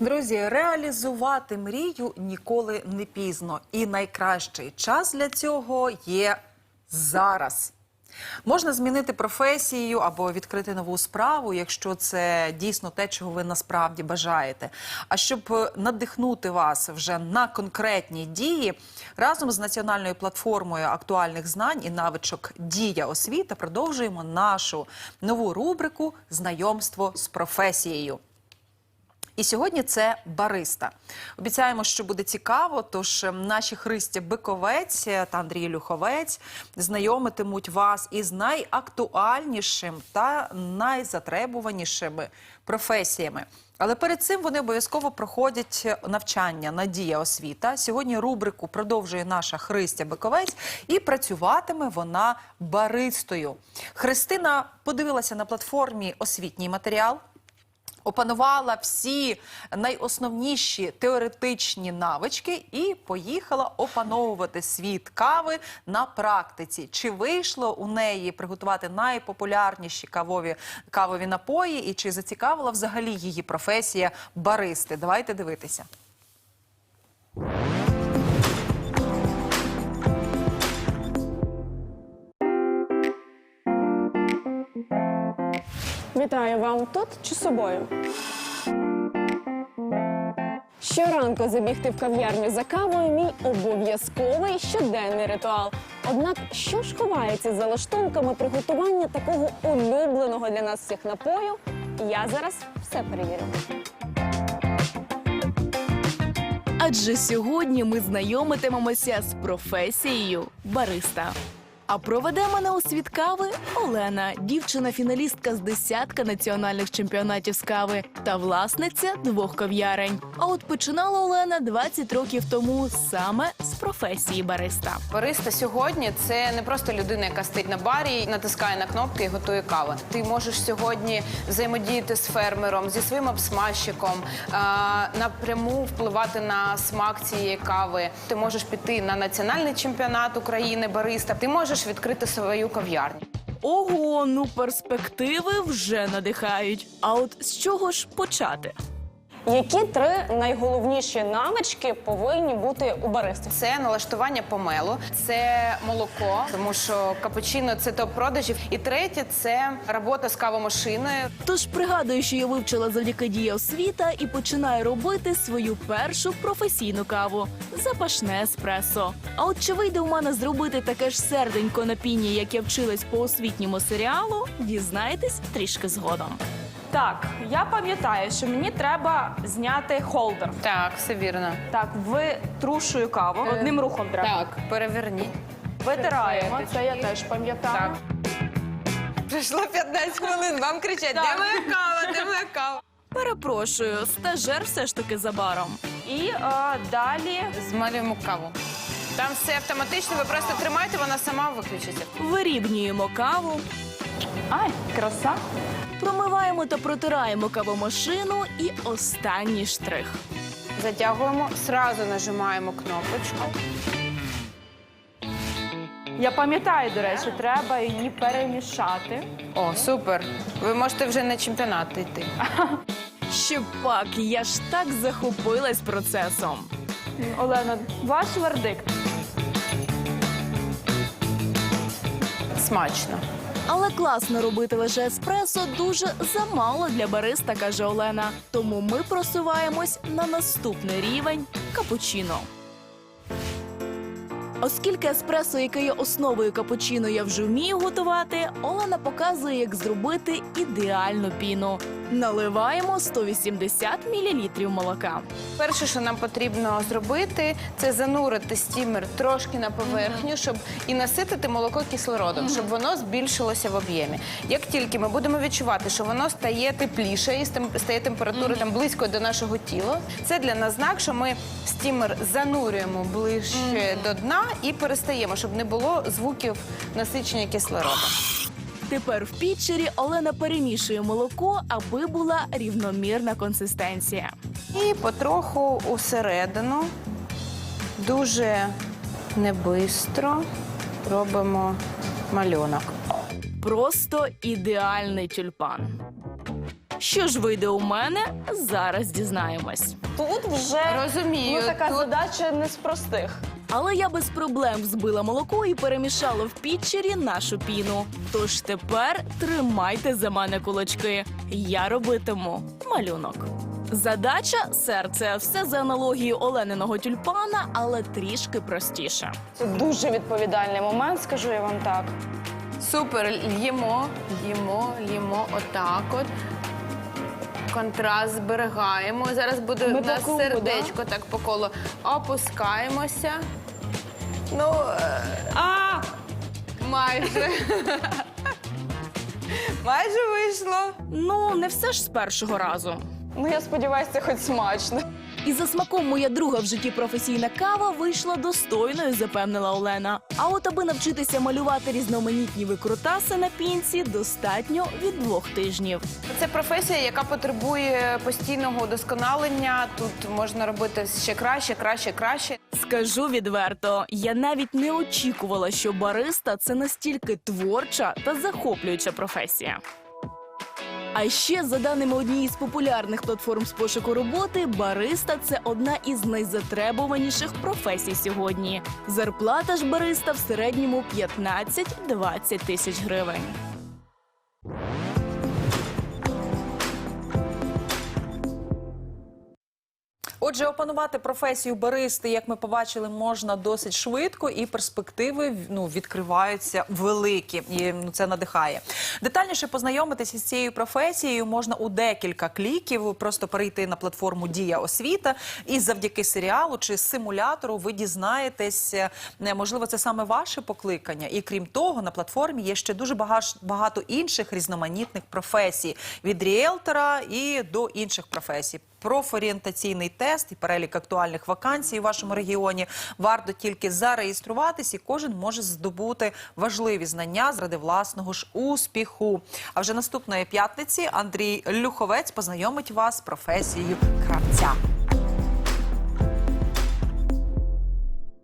Друзі, реалізувати мрію ніколи не пізно, і найкращий час для цього є зараз. Можна змінити професію або відкрити нову справу, якщо це дійсно те, чого ви насправді бажаєте. А щоб е, надихнути вас вже на конкретні дії, разом з національною платформою актуальних знань і навичок Дія освіта продовжуємо нашу нову рубрику Знайомство з професією. І сьогодні це бариста. Обіцяємо, що буде цікаво. Тож ем, наші Христя Биковець та Андрій Люховець знайомитимуть вас із найактуальнішим та найзатребуванішими професіями. Але перед цим вони обов'язково проходять навчання Надія освіта. Сьогодні рубрику продовжує наша Христя Биковець, і працюватиме вона баристою. Христина подивилася на платформі освітній матеріал. Опанувала всі найосновніші теоретичні навички і поїхала опановувати світ кави на практиці. Чи вийшло у неї приготувати найпопулярніші кавові кавові напої, і чи зацікавила взагалі її професія баристи? Давайте дивитися. Вітаю вам тут чи з собою? Щоранку забігти в кав'ярню за кавою мій обов'язковий щоденний ритуал. Однак, що ж ховається за лаштунками приготування такого улюбленого для нас всіх напою, я зараз все перевірю. Адже сьогодні ми знайомитимемося з професією бариста. А проведе мене у світ кави Олена, дівчина-фіналістка з десятка національних чемпіонатів з кави та власниця двох кав'ярень. А от починала Олена 20 років тому саме з професії бариста. Бариста сьогодні це не просто людина, яка стоїть на барі, натискає на кнопки і готує каву. Ти можеш сьогодні взаємодіяти з фермером, зі своїм обсмажчиком, напряму впливати на смак цієї кави. Ти можеш піти на національний чемпіонат України бариста. Ти можеш відкрити свою кав'ярню. Ого, ну перспективи вже надихають. А от з чого ж почати? Які три найголовніші навички повинні бути у баристи? Це налаштування помелу, це молоко, тому що капучино це топ продажів. І третє це робота з кавомашиною. Тож пригадую, що я вивчила завдяки дії освіта і починаю робити свою першу професійну каву запашне еспресо. А от чи вийде у мене зробити таке ж серденько на піні, як я вчилась по освітньому серіалу, дізнаєтесь трішки згодом. Так, я пам'ятаю, що мені треба зняти холдер. Так, все вірно. Так, витрушую каву. Одним рухом треба. Так, переверніть. Витираємо. Це я теж пам'ятаю. Так. Пройшло 15 хвилин, вам кричать, де моя кава, де моя кава? Перепрошую, стажер все ж таки за баром. І е, далі Змалюємо каву. Там все автоматично, ви просто тримайте, вона сама виключиться. Вирівнюємо каву, ай, краса. промиваємо та протираємо кавомашину і останній штрих. Затягуємо, сразу нажимаємо кнопочку. Я пам'ятаю, до речі, треба її перемішати. О, супер. Ви можете вже на чемпіонат йти. Ще пак, я ж так захопилась процесом. Олена, ваш вердикт. Смачно. Але класно робити лише еспресо дуже замало для бариста, каже Олена. Тому ми просуваємось на наступний рівень капучино. Оскільки еспресо, яке є основою капучино, я вже вмію готувати, Олена показує, як зробити ідеальну піну. Наливаємо 180 мл молока. Перше, що нам потрібно зробити, це занурити стімер трошки на поверхню, щоб і наситити молоко кислородом, щоб воно збільшилося в об'ємі. Як тільки ми будемо відчувати, що воно стає тепліше і стає температура там близько до нашого тіла, це для нас знак, що ми стімер занурюємо ближче до дна і перестаємо, щоб не було звуків насичення кислородом. Тепер в пітчері Олена перемішує молоко, аби була рівномірна консистенція. І потроху усередину, дуже небистро робимо малюнок. Просто ідеальний тюльпан. Що ж вийде у мене? Зараз дізнаємось. Тут вже Розумію, ну, така тут- задача не з простих. Але я без проблем взбила молоко і перемішала в пітчері нашу піну. Тож тепер тримайте за мене кулачки. Я робитиму малюнок. Задача серце. Все за аналогією Олениного тюльпана, але трішки простіше. Це дуже відповідальний момент, скажу я вам так. Супер, л'ємо, л'ємо, л'ємо отак от. Контраст зберігаємо. Зараз буде Ми у нас по кругу, сердечко так по колу. Опускаємося. Ну, е, А, майже. майже вийшло. Ну, не все ж з першого разу. Ну я сподіваюся, це хоч смачно. І за смаком моя друга в житті професійна кава вийшла достойною, запевнила Олена. А от аби навчитися малювати різноманітні викрутаси на пінці, достатньо від двох тижнів. Це професія, яка потребує постійного удосконалення. Тут можна робити ще краще, краще, краще. Скажу відверто, я навіть не очікувала, що бариста це настільки творча та захоплююча професія. А ще, за даними однієї з популярних платформ з пошуку роботи, бариста це одна із найзатребуваніших професій сьогодні. Зарплата ж бариста в середньому 15-20 тисяч гривень. Отже, опанувати професію баристи, як ми побачили, можна досить швидко, і перспективи ну, відкриваються великі. І ну, це надихає. Детальніше познайомитися з цією професією можна у декілька кліків. Просто перейти на платформу Дія освіта, і завдяки серіалу чи симулятору ви дізнаєтесь, е, можливо, це саме ваше покликання. І крім того, на платформі є ще дуже багато інших різноманітних професій від ріелтора і до інших професій. Профорієнтаційний тест і перелік актуальних вакансій у вашому регіоні. Варто тільки зареєструватись, і кожен може здобути важливі знання заради власного ж успіху. А вже наступної п'ятниці Андрій Люховець познайомить вас з професією кравця.